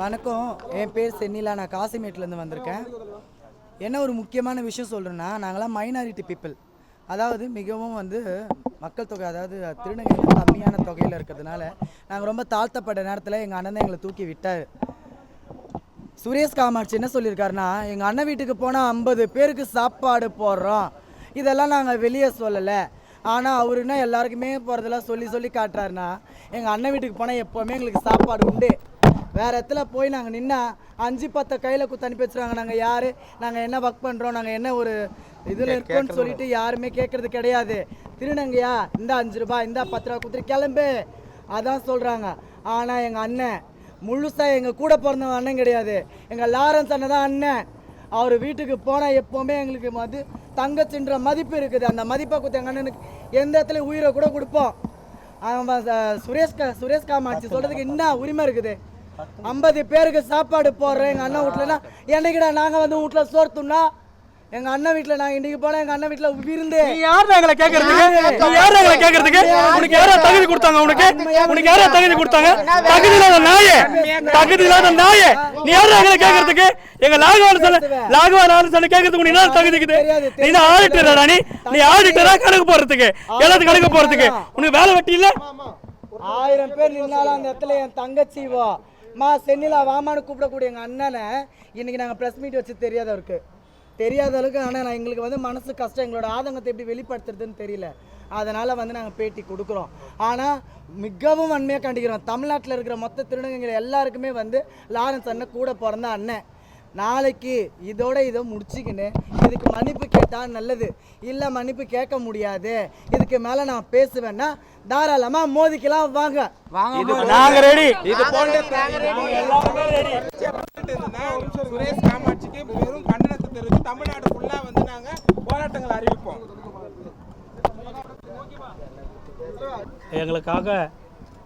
வணக்கம். என் பேர் சென்னிலா. நான் காசிமேட்லேருந்து வந்திருக்கேன். என்ன ஒரு முக்கியமான விஷயம் சொல்கிறேன்னா நாங்களாம் மைனாரிட்டி பீப்புள் அதாவது மிகவும் வந்து மக்கள் தொகை அதாவது திருநங்கைகள் கம்மியான தொகையில் இருக்கிறதுனால நாங்கள் ரொம்ப தாழ்த்தப்பட்ட நேரத்தில் எங்கள் அண்ணன் எங்களை தூக்கி விட்டார். சுரேஷ் காமாட்சி என்ன சொல்லியிருக்காருன்னா எங்கள் அண்ணன் வீட்டுக்கு போனால் ஐம்பது பேருக்கு சாப்பாடு போடுறோம். இதெல்லாம் நாங்கள் வெளியே சொல்லலை. ஆனால் அவர் என்ன எல்லாருக்குமே போகிறதெல்லாம் சொல்லி சொல்லி காட்டுறாருன்னா எங்கள் அண்ணன் வீட்டுக்கு போனால் எப்போவுமே எங்களுக்கு சாப்பாடு உண்டு. வேறு இடத்துல போய் நாங்கள் நின்னா அஞ்சு பத்தை கையில் குத்து அனுப்பி வச்சுருவாங்க. நாங்கள் யார்? நாங்கள் என்ன ஒர்க் பண்ணுறோம் நாங்கள் என்ன ஒரு இதில் இருக்கோம்னு சொல்லிட்டு யாருமே கேட்குறது கிடையாது. திருநங்கையா இந்த அஞ்சு ரூபாய் இந்த பத்து ரூபா கொடுத்துட்டு கிளம்பு. அதான் சொல்கிறாங்க ஆனால் எங்கள் அண்ணன் முழுசாக எங்கள் கூட பிறந்தவன் அண்ணன் கிடையாது. எங்கள் லாரன்ஸ் அண்ணன் தான் அண்ணன். அவர் வீட்டுக்கு போனால் எப்போவுமே எங்களுக்கு மது தங்கச்சின்ற மதிப்பு இருக்குது. அந்த மதிப்பை கொடுத்து எங்கள் அண்ணனுக்கு எந்த இடத்துல உயிரை கூட கொடுப்போம். அவன் ச- சுரேஷ் கா சுரேஷ் காமாட்சி சொல்கிறதுக்கு என்ன உரிமை இருக்குது? ஐம்பது பேருக்கு சாப்பாடு போடுறோம் எங்கள் அண்ணன் வீட்டிலனா என்னைக்குடா நாங்கள் வந்து வீட்டில் சோர்த்துனா எங்கள் அண்ணன் வீட்டில் நாங்கள் இன்றைக்கி போனால் எங்கள் அண்ணன் வீட்டில் விருந்து நீ யார் எங்களை கேக்குறதுக்கு? நீ யார் எங்களை கேக்குறதுக்கு? உனக்கு யாரா தகுதி கொடுத்தாங்க உனக்கு? உனக்கு யாரா தகுதி கொடுத்தாங்க? தகுதி இல்லாத நாயே. தகுதி இல்லாத நாயே. நீ யார் எங்களை கேக்குறதுக்கு? எங்க லாகவான சொல்ல லாகவான சொல்ல கேக்குறதுக்கு உனக்கு என்ன தகுதி இருக்குது? நீ என்ன ஆடிட்டரா நீ நீ ஆடிட்டரா கணக்கு போறதுக்கு எல்லாத்துக்கும் கணக்கு போறதுக்கு உனக்கு வேலை வெட்டி இல்ல? ஆயிரம் பேர் நின்னாலும் அந்த இடத்துல என் தங்கச்சி வா. மா சென்னிலா வாமான்னு கூப்பிடக்கூடிய எங்கள் அண்ணனை இன்றைக்கி நாங்கள் ப்ரெஸ் மீட் வச்சு தெரியாத அவருக்கு தெரியாத அளவுக்கு ஆனால் நான் எங்களுக்கு வந்து மனசு கஷ்டம் எங்களோட ஆதங்கத்தை எப்படி வெளிப்படுத்துறதுன்னு தெரியல. அதனால் வந்து நாங்கள் பேட்டி கொடுக்குறோம். ஆனால் மிகவும் அண்மையாக கண்டிக்கிறோம். தமிழ்நாட்டில் இருக்கிற மொத்த திருநங்கைகள் எல்லாருக்குமே வந்து லாரன்ஸ் அண்ணன் கூட பிறந்த அண்ணன். நாளைக்கு இதோட இதை முடிச்சுக்கின்னு இதுக்கு மன்னிப்பு கேட்டால் நல்லது. இல்லை மன்னிப்பு கேட்க முடியாது. இதுக்கு மேலே நான் பேசுவேன்னா தாராளமாக மோதிக்கலாம் வாங்க. நாங்க ரெடி இது போன்ற சுரேஷ் காமாட்சிக்கு பெரும் கண்டனத்தை தெரிவித்து தமிழ்நாடு ஃபுல்லா வந்து நாங்க போராட்டங்கள் அறிவிப்போம். எங்களுக்காக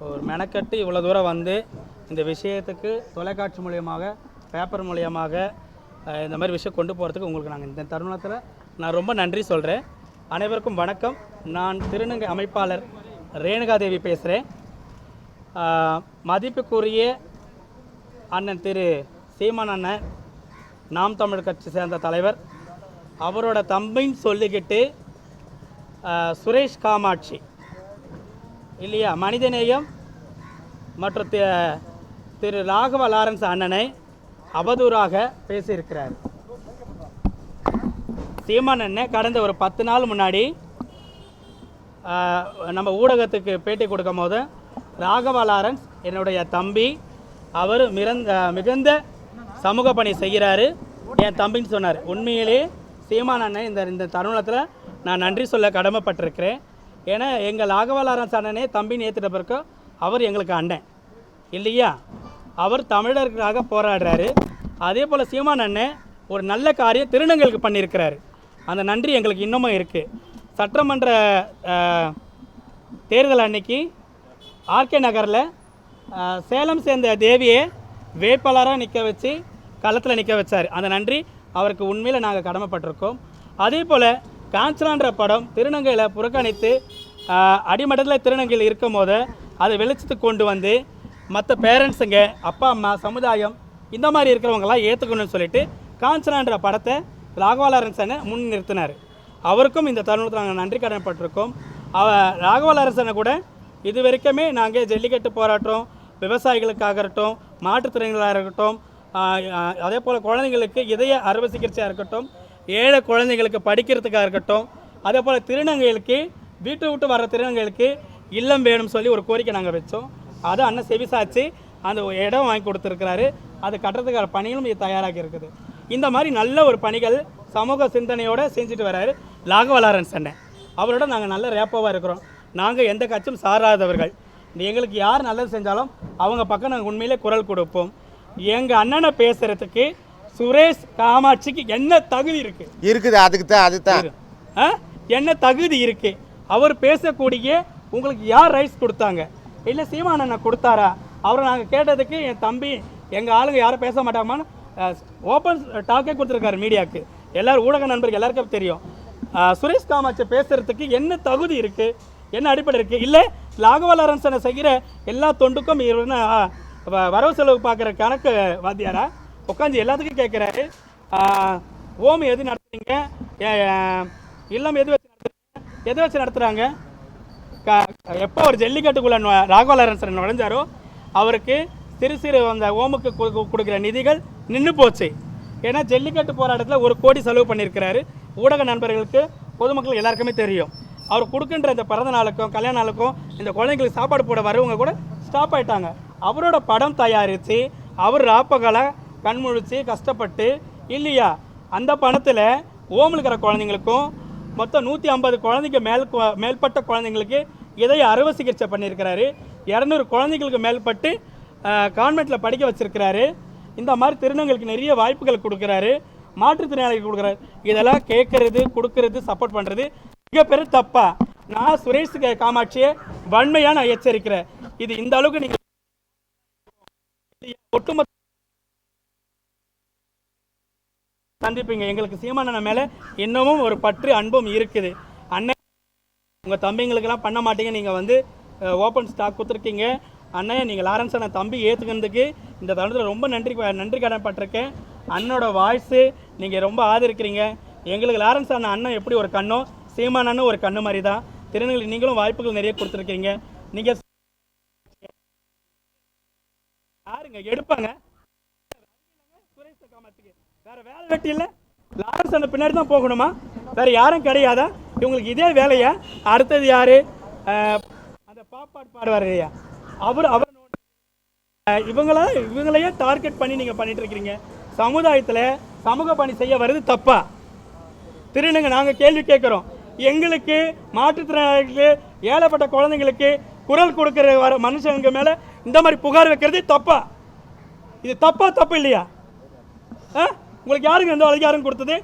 ஒரு மெனக்கட்டு இவ்வளோ தூரம் வந்து இந்த விஷயத்துக்கு தொலைக்காட்சி மூலியமாக பேப்பர் மூலியமாக இந்த மாதிரி விஷயம் கொண்டு போகிறதுக்கு உங்களுக்கு நாங்கள் இந்த தருணத்தில் நான் ரொம்ப நன்றி சொல்கிறேன் அனைவருக்கும் வணக்கம். நான் திருநங்கை அமைப்பாளர் ரேணுகாதேவி பேசுகிறேன் மதிப்புக்குரிய அண்ணன் திரு சீமான் அண்ணன் நாம் தமிழ் கட்சி சேர்ந்த தலைவர் அவரோட தம்பின்னு சொல்லிக்கிட்டு சுரேஷ் காமாட்சி. இல்லையா? மனிதநேயம் மற்றும் திரு ராகவ லாரன்ஸ் அண்ணனை அவதூறாக பேசியிருக்கிறார். சீமான் அண்ணன் கடந்த ஒரு பத்து நாள் முன்னாடி நம்ம ஊடகத்துக்கு பேட்டி கொடுக்கும் போது ராகவா லாரன்ஸ் என்னுடைய தம்பி அவர் மிரந்த மிகுந்த சமூக பணி செய்கிறாரு என் தம்பின்னு சொன்னார். உண்மையிலே சீமான் அண்ணன் இந்த இந்த தருணத்தில் நான் நன்றி சொல்ல கடமைப்பட்டிருக்கிறேன். ஏன்னா எங்கள் ராகவா லாரன்ஸ் அண்ணனே தம்பின்னு ஏற்றுட்ட பிறகு அவர் எங்களுக்கு அண்ணன். இல்லையா? அவர் தமிழர்களாக போராடுறாரு. அதே போல் சீமான் அண்ணன் ஒரு நல்ல காரியம் திருநங்களுக்கு பண்ணியிருக்கிறாரு. அந்த நன்றி எங்களுக்கு இன்னமும் இருக்குது சட்டமன்ற தேர்தல் அன்னைக்கு ஆர்கே நகரில் சேலம் சேர்ந்த தேவியை வேட்பாளராக நிற்க வச்சு களத்தில் நிற்க வச்சார். அந்த நன்றி அவருக்கு உண்மையில் நாங்கள் கடமைப்பட்டிருக்கோம். அதே போல் காஞ்சலான்ற படம் திருநங்கையில் புறக்கணித்து அடிமட்டத்தில் திருநங்கையில் இருக்கும் போது அதை வெளிச்சத்துக்கு கொண்டு வந்து மற்ற பேரண்ட்ஸுங்க அப்பா அம்மா சமுதாயம் இந்த மாதிரி இருக்கிறவங்களாம் ஏற்றுக்கணும்னு சொல்லிட்டு காஞ்சனான்ற படத்தை ராகவாலரசனை முன் நிறுத்தினார். அவருக்கும் இந்த தருணத்தில் நாங்கள் நன்றி கடன்பட்டிருக்கோம் அவ ராகவாலரசனை கூட இது வரைக்குமே நாங்கள் ஜல்லிக்கட்டு போராட்டம் விவசாயிகளுக்காக இருக்கட்டும் மாற்றுத்திறனாக இருக்கட்டும் அதே போல் குழந்தைங்களுக்கு இதய அறுவை சிகிச்சையாக இருக்கட்டும் ஏழை குழந்தைங்களுக்கு படிக்கிறதுக்காக இருக்கட்டும் அதே போல் திருநங்கைகளுக்கு வீட்டை விட்டு வர திருநங்கைகளுக்கு இல்லம் வேணும்னு சொல்லி ஒரு கோரிக்கை நாங்கள் வச்சோம். அதை அண்ணன் செவிசாச்சு அந்த இடம் வாங்கி கொடுத்துருக்கிறாரு. அது கட்டுறதுக்கான பணிகளும் இது தயாராகி இருக்குது. இந்த மாதிரி நல்ல ஒரு பணிகள் சமூக சிந்தனையோடு செஞ்சுட்டு வராரு லாகவலாரன் அண்ணன் அவரோட நாங்கள் நல்ல ரேப்போவாக இருக்கிறோம். நாங்கள் எந்த கட்சியும் சாராதவர்கள். எங்களுக்கு யார் நல்லது செஞ்சாலும் அவங்க பக்கம் நாங்கள் உண்மையிலே குரல் கொடுப்போம். எங்கள் அண்ணனை பேசுகிறதுக்கு சுரேஷ் காமாட்சிக்கு என்ன தகுதி இருக்குது இருக்குது அதுக்கு தான் அதுதான் ஆ? என்ன தகுதி இருக்கு? அவர் பேசக்கூடிய உங்களுக்கு யார் ரைஸ் கொடுத்தாங்க? இல்லை சீமானண்ணா கொடுத்தாரா? அவரை நாங்கள் கேட்டதுக்கு என் தம்பி எங்கள் ஆளுங்க யாரும் பேச மாட்டாங்கன்னு ஓப்பன் டாக்கே கொடுத்துருக்காரு மீடியாவுக்கு எல்லோரும் ஊடக நண்பர்கள் எல்லாருக்கும் தெரியும். சுரேஷ் காமாட்சி பேசுகிறதுக்கு என்ன தகுதி இருக்குது என்ன அடிப்படை இருக்குது இல்லை லாகவ செய்கிற எல்லா தொண்டுக்கும் இவருன்னு வ- வரவு செலவு பார்க்குற கணக்கு வாத்தியாரா? உட்காந்து எல்லாத்துக்கும் கேட்குறாரு ஓம் எது நடத்துறீங்க? ஏ- இல்லம் எது வச்சு நடத்துறீங்க? எது வச்சு நடத்துகிறாங்க எப்போ ஒரு ஜல்லிக்கட்டுக்குள்ளே நுழ- ராகவ நுழைஞ்சாரோ அவருக்கு சிறு சிறு அந்த ஓமுக்கு கொடுக்குற நிதிகள் நின்று போச்சு. ஏன்னா ஜல்லிக்கட்டு போராட்டத்தில் ஒரு கோடி செலவு பண்ணியிருக்கிறாரு. ஊடக நண்பர்களுக்கு பொதுமக்கள் எல்லாருக்குமே தெரியும். அவர் கொடுக்கின்ற இந்த பிறந்த நாளுக்கும் கல்யாண நாளுக்கும் இந்த குழந்தைங்களுக்கு சாப்பாடு போட வரவங்க கூட ஸ்டாப் ஆயிட்டாங்க. அவரோட படம் தயாரித்து அவர் ராப்பகலை கண்முழிச்சு கஷ்டப்பட்டு இல்லையா அந்த பணத்தில் ஓமில் இருக்கிற குழந்தைங்களுக்கும் மொத்தம் நூற்றி ஐம்பது குழந்தைங்க மேல் மேல்பட்ட குழந்தைங்களுக்கு இதய அறுவை சிகிச்சை பண்ணியிருக்கிறாரு. இரநூறு குழந்தைங்களுக்கு மேல்பட்டு கான்வெண்ட்டில் படிக்க வச்சிருக்கிறாரு. இந்த மாதிரி திருநங்களுக்கு நிறைய வாய்ப்புகள் கொடுக்குறாரு. மாற்றுத்திறனாளிகள் கொடுக்குறாரு. இதெல்லாம் கேட்கறது கொடுக்கறது சப்போர்ட் பண்ணுறது மிகப்பெரிய தப்பா. நான் சுரேஷ் காமாட்சியை வன்மையாக நான் எச்சரிக்கிறேன். இது இந்த அளவுக்கு நீங்கள் ஒட்டுமொத்த சந்திப்பீங்க. எங்களுக்கு சீமானன மேலே இன்னமும் ஒரு பற்று அன்பும் இருக்குது. உங்கள் தம்பிங்களுக்கெல்லாம் பண்ண மாட்டீங்க. நீங்கள் வந்து ஓப்பன் ஸ்டாக் கொடுத்துருக்கீங்க. அண்ணன் நீங்கள் லாரன்ஸ் அண்ணன் தம்பி ஏற்றுக்கிறதுக்கு இந்த தருணத்தில் ரொம்ப நன்றி நன்றி கடன் பட்டிருக்கேன் அண்ணனோட வாய்ஸு நீங்கள் ரொம்ப ஆதரிக்கிறீங்க. எங்களுக்கு லாரன்ஸ் அண்ணன் அண்ணன் எப்படி ஒரு கண்ணோ சீமான் அண்ணன் ஒரு கண்ணு மாதிரி தான். திருநெல்வேலி நீங்களும் வாய்ப்புகள் நிறைய கொடுத்துருக்கீங்க. நீங்கள் யாருங்க? எடுப்பாங்க. வேற வேலை வெட்டி இல்லை? லாரன்ஸ் அந்த பின்னாடி தான் போகணுமா? வேற யாரும் கிடையாதா? இவங்களுக்கு இதே வேலையா? அடுத்தது யாரு? அந்த பாப்பாட் பாடுவார் இல்லையா? அவர் அவர் இவங்கள இவங்களையே டார்கெட் பண்ணி நீங்க பண்ணிட்டு இருக்கிறீங்க சமுதாயத்துல சமூக பணி செய்ய வருது தப்பா? திருநங்க நாங்க கேள்வி கேட்குறோம். எங்களுக்கு மாற்றுத்திறனாளிகளுக்கு ஏழைப்பட்ட குழந்தைங்களுக்கு குரல் கொடுக்கிற வர மனுஷங்க மேல இந்த மாதிரி புகார் வைக்கிறது தப்பா? இது தப்பா தப்பு இல்லையா? ஆ உங்களுக்கு யாருங்க எந்த அதிகாரம் கொடுத்தது?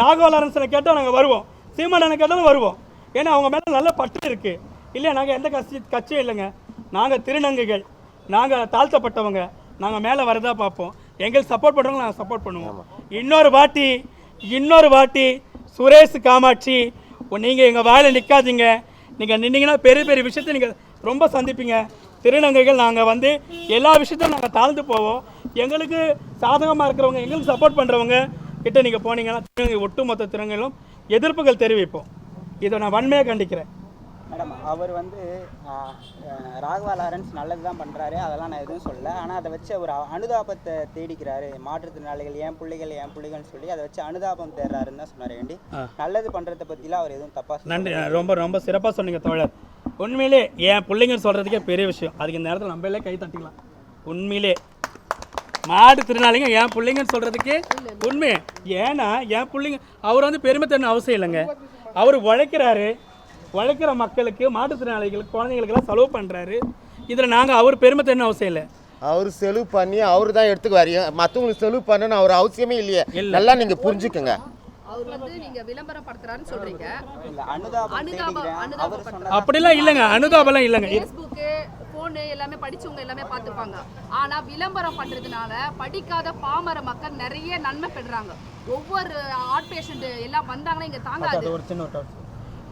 லாகோ லாரன்ஸனை கேட்டால் நாங்கள் வருவோம். சீமானனை கேட்டாலும் வருவோம். ஏன்னா அவங்க மேலே நல்ல பற்று இருக்குது இல்லையா நாங்கள் எந்த கட்சி கட்சியும் இல்லைங்க. நாங்கள் திருநங்கைகள். நாங்கள் தாழ்த்தப்பட்டவங்க. நாங்கள் மேலே வரதா பார்ப்போம். எங்களுக்கு சப்போர்ட் பண்ணுறவங்க நாங்கள் சப்போர்ட் பண்ணுவோம். இன்னொரு வாட்டி இன்னொரு வாட்டி சுரேஷ் காமாட்சி நீங்கள் எங்கள் வாயில் நிற்காதீங்க நீங்கள் நின்னீங்கன்னா பெரிய பெரிய விஷயத்தை நீங்கள் ரொம்ப சந்திப்பீங்க. திருநங்கைகள் நாங்கள் வந்து எல்லா விஷயத்தையும் நாங்கள் தாழ்ந்து போவோம். எங்களுக்கு சாதகமாக இருக்கிறவங்க எங்களுக்கு சப்போர்ட் பண்ணுறவங்க கிட்ட நீங்கள் போனீங்கன்னா திருநங்கை ஒட்டுமொத்த திருநங்கைகளும் எதிர்ப்புகள் தெரிவிப்போம். இதை நான் வன்மையாக கண்டிக்கிறேன். மேடம் அவர் வந்து ராகவா லாரன்ஸ் நல்லது தான் பண்ணுறாரு அதெல்லாம் நான் எதுவும் சொல்லல. ஆனால் அதை வச்சு அவர் அனுதாபத்தை தேடிக்கிறாரு. மாற்றுத்திறனாளிகள் என் பிள்ளைகள் என் பிள்ளைகள்னு சொல்லி அதை வச்சு அனுதாபம் தேடுறாருன்னு தான் சொன்னார் வேண்டி நல்லது பண்ணுறதை பற்றிலாம் அவர் எதுவும் தப்பாக நன்றி. ரொம்ப ரொம்ப சிறப்பாக சொன்னீங்க தோழர். உண்மையிலே என் பிள்ளைங்க சொல்கிறதுக்கே பெரிய விஷயம். அதுக்கு இந்த நேரத்தில் நம்மளே கை தட்டிக்கலாம். உண்மையிலே மாடு திருநாளிங்க என் பிள்ளைங்கன்னு சொல்கிறதுக்கு உண்மை. ஏன்னா என் பிள்ளைங்க அவர் வந்து பெருமை தரணும் அவசியம் இல்லைங்க. அவர் உழைக்கிறாரு. உழைக்கிற மக்களுக்கு மாற்றுத்திறனாளிகளுக்கு குழந்தைங்களுக்கெல்லாம் செலவு பண்ணுறாரு இதில் நாங்கள் அவர் பெருமை தரணும் அவசியம் இல்லை. அவர் செலவு பண்ணி அவர் தான் எடுத்துக்குவாரு. மற்றவங்களுக்கு செலவு பண்ணணும் அவர் அவசியமே இல்லையே. நல்லா நீங்கள் புரிஞ்சுக்கங்க. அவர் வந்து நீங்க விளம்பரப்படுத்துறாருன்னு சொல்றீங்க. இல்லை அனுதாபம் அப்படிலாம் இல்லைங்க அனுதாபம்லாம் இல்லைங்க. ஃபேஸ்புக்கு ஃபோனு எல்லாமே படிச்சவங்க எல்லாமே பார்த்துப்பாங்க. ஆனா விளம்பரம் பண்றதுனால படிக்காத பாமர மக்கள் நிறைய நன்மை பெறுறாங்க. ஒவ்வொரு ஹார்ட் பேஷண்ட் எல்லாம் வந்தாங்கன்னா இங்க தாங்காது. ஒரு சின்ன ஒரு டவுட்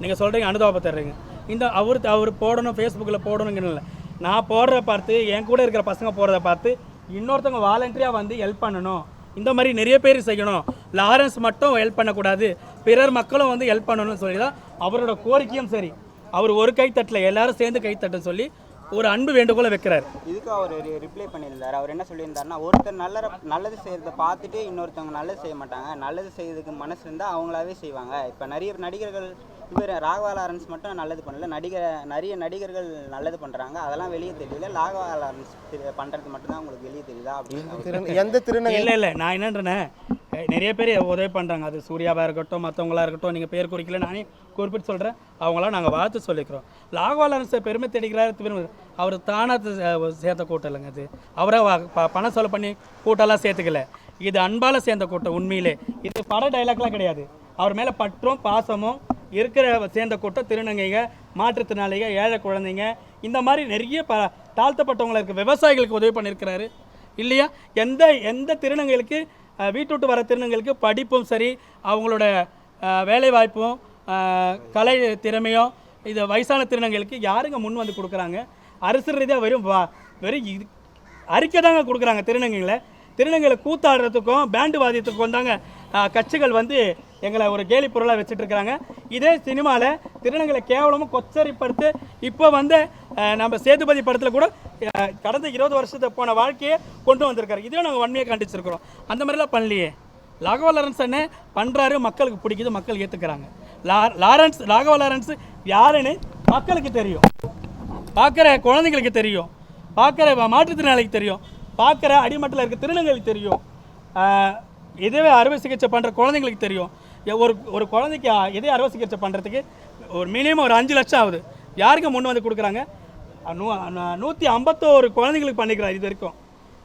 நீங்கள் சொல்கிறீங்க அனுதாபம் தர்றீங்க. இந்த அவர் அவர் போடணும் ஃபேஸ்புக்கில் போடணுங்கன்னு இல்லை. நான் போடுறத பார்த்து என் கூட இருக்கிற பசங்க போடுறத பார்த்து இன்னொருத்தவங்க வாலண்டரியாக வந்து ஹெல்ப் பண்ணணும். இந்த மாதிரி நிறைய பேர் செய்யணும். லாரன்ஸ் மட்டும் ஹெல்ப் பண்ணக்கூடாது. பிறர் மக்களும் வந்து ஹெல்ப் பண்ணணும்னு சொல்லி தான் அவரோட கோரிக்கையும் சரி. அவர் ஒரு கைத்தட்டில் எல்லாரும் சேர்ந்து கைத்தட்ட சொல்லி ஒரு அன்பு வேண்டுகோளை வைக்கிறார். இதுக்கு அவர் ரிப்ளை பண்ணியிருந்தார். அவர் என்ன சொல்லியிருந்தாருன்னா ஒருத்தர் நல்ல நல்லது செய்கிறத பார்த்துட்டு இன்னொருத்தவங்க நல்லது செய்ய மாட்டாங்க. நல்லது செய்யறதுக்கு மனசு இருந்தால் அவங்களாவே செய்வாங்க. இப்போ நிறைய நடிகர்கள் இவர் ராகவா லாரன்ஸ் மட்டும் நல்லது பண்ணல. நடிகர் நிறைய நடிகர்கள் நல்லது பண்ணுறாங்க அதெல்லாம் வெளியே தெரியல. ராகவா லாரன்ஸ் பண்றது மட்டும்தான் உங்களுக்கு வெளியே தெரியுதா அப்படின்னு எந்த திருநங்கை? இல்லை இல்லை. நான் என்னன்றேனே நிறைய பேர் உதவி பண்ணுறாங்க அது சூர்யாவாக இருக்கட்டும் மற்றவங்களா இருக்கட்டும் நீங்கள் பேர் குறிக்கல நானே குறிப்பிட்டு சொல்கிறேன் அவங்களாம் நாங்கள் வாழ்த்து சொல்லிக்கிறோம். லாகவாலன்ஸை பெருமை தேடிக்கிறாரு பெருமை அவர் தானாக சேர்த்த கூட்டம் இல்லைங்க அது. அவரை வ- ப- பணம் செலவு பண்ணி கூட்டம்லாம் சேர்த்துக்கல. இது அன்பால் சேர்ந்த கூட்டம் உண்மையிலே. இது பட டைலாக்லாம் கிடையாது. அவர் மேலே பற்றும் பாசமும் இருக்கிற சேர்ந்த கூட்டம் திருநங்கைங்க மாற்றுத்திறனாளிங்க ஏழை குழந்தைங்க இந்த மாதிரி நிறைய ப தாழ்த்தப்பட்டவங்கள இருக்க விவசாயிகளுக்கு உதவி பண்ணியிருக்கிறாரு. இல்லையா? எந்த எந்த திருநங்கைகளுக்கு வீட்டு விட்டு வர திருநங்கைகளுக்கு படிப்பும் சரி அவங்களோட வேலைவாய்ப்பும் கலை திறமையும் இது வயசான திருநங்கைகளுக்கு யாருங்க முன் வந்து கொடுக்குறாங்க? அரசு ரீதியாக வெறும் வா வெறும் இது அறிக்கை தாங்க கொடுக்குறாங்க திருநங்கைகளை. திருநங்கைகளை கூத்தாடுறதுக்கும் பேண்டு வாதியத்துக்கும் தாங்க கட்சிகள் வந்து எங்களை ஒரு கேலி பொருளாக வச்சுட்டு இருக்கிறாங்க இதே சினிமாவில் திருநங்களை கேவலமும் கொச்சரிப்படுத்து இப்போ வந்து நம்ம சேதுபதி படத்தில் கூட கடந்த இருபது வருஷத்தை போன வாழ்க்கையை கொண்டு வந்திருக்காரு. இதையும் நாங்கள் வன்மையாக கண்டிச்சிருக்கிறோம். அந்த மாதிரிலாம் பண்ணலையே. ராகவ லாரன்ஸ் பண்ணுறாரு மக்களுக்கு பிடிக்குது மக்கள் ஏற்றுக்கிறாங்க லா லாரன்ஸ் ராகவ லாரன்ஸ் யாருன்னு மக்களுக்கு தெரியும். பார்க்குற குழந்தைங்களுக்கு தெரியும். பார்க்குற மாற்றுத்திறனாளிக்கு தெரியும். பார்க்குற அடிமட்டில் இருக்க திருநங்கைகளுக்கு தெரியும். இதுவே அறுவை சிகிச்சை பண்ணுற குழந்தைங்களுக்கு தெரியும். ஒரு ஒரு குழந்தைக்கு இதே அறுவை சிகிச்சை பண்ணுறதுக்கு ஒரு மினிமம் ஒரு அஞ்சு லட்சம் ஆகுது. யாருக்கு முன் வந்து கொடுக்குறாங்க? நூ நூற்றி ஐம்பத்தோரு குழந்தைங்களுக்கு பண்ணிக்கிறார் இது வரைக்கும்.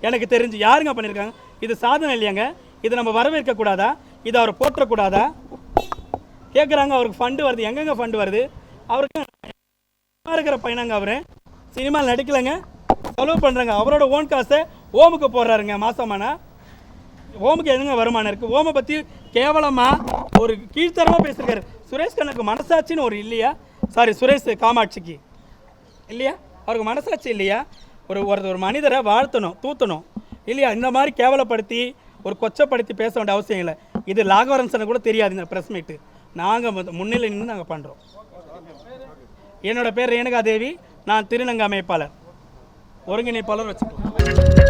எனக்கு தெரிஞ்சு யாருங்க பண்ணியிருக்காங்க? இது சாதனை இல்லையாங்க? இது நம்ம வரவேற்க கூடாதா? இதை அவர் போற்றக்கூடாதா கேட்குறாங்க அவருக்கு ஃபண்டு வருது. எங்கெங்கே ஃபண்டு வருது? அவருக்கு இருக்கிற பையனாங்க அவர். சினிமாவில் நடிக்கலைங்க. செலவு பண்ணுறாங்க அவரோட ஓன் காசை ஓமுக்கு போடுறாருங்க மாதமானா ஓமுக்கு எதுங்க வருமானம் இருக்குது ஓமை பற்றி கேவலமாக ஒரு கீழ்த்தரமாக பேசியிருக்காரு சுரேஷ் கண்ணுக்கு மனசாட்சின்னு ஒரு இல்லையா? சாரி சுரேஷ் காமாட்சிக்கு. இல்லையா? அவருக்கு மனசாட்சி இல்லையா? ஒரு ஒரு ஒரு மனிதரை வாழ்த்தணும் தூத்தணும். இல்லையா? இந்த மாதிரி கேவலப்படுத்தி ஒரு கொச்சப்படுத்தி பேச வேண்டிய அவசியம் இல்லை. இது லாகவரன்சனை கூட தெரியாது இந்த ப்ரெஸ் மீட்டு நாங்கள் முன்னிலை நின்று நாங்கள் பண்ணுறோம் என்னோடய பேர் ரேணுகா தேவி நான் திருநங்கை அமைப்பாளர். ஒருங்கிணைப்பாளர் வச்சுக்கலாம்.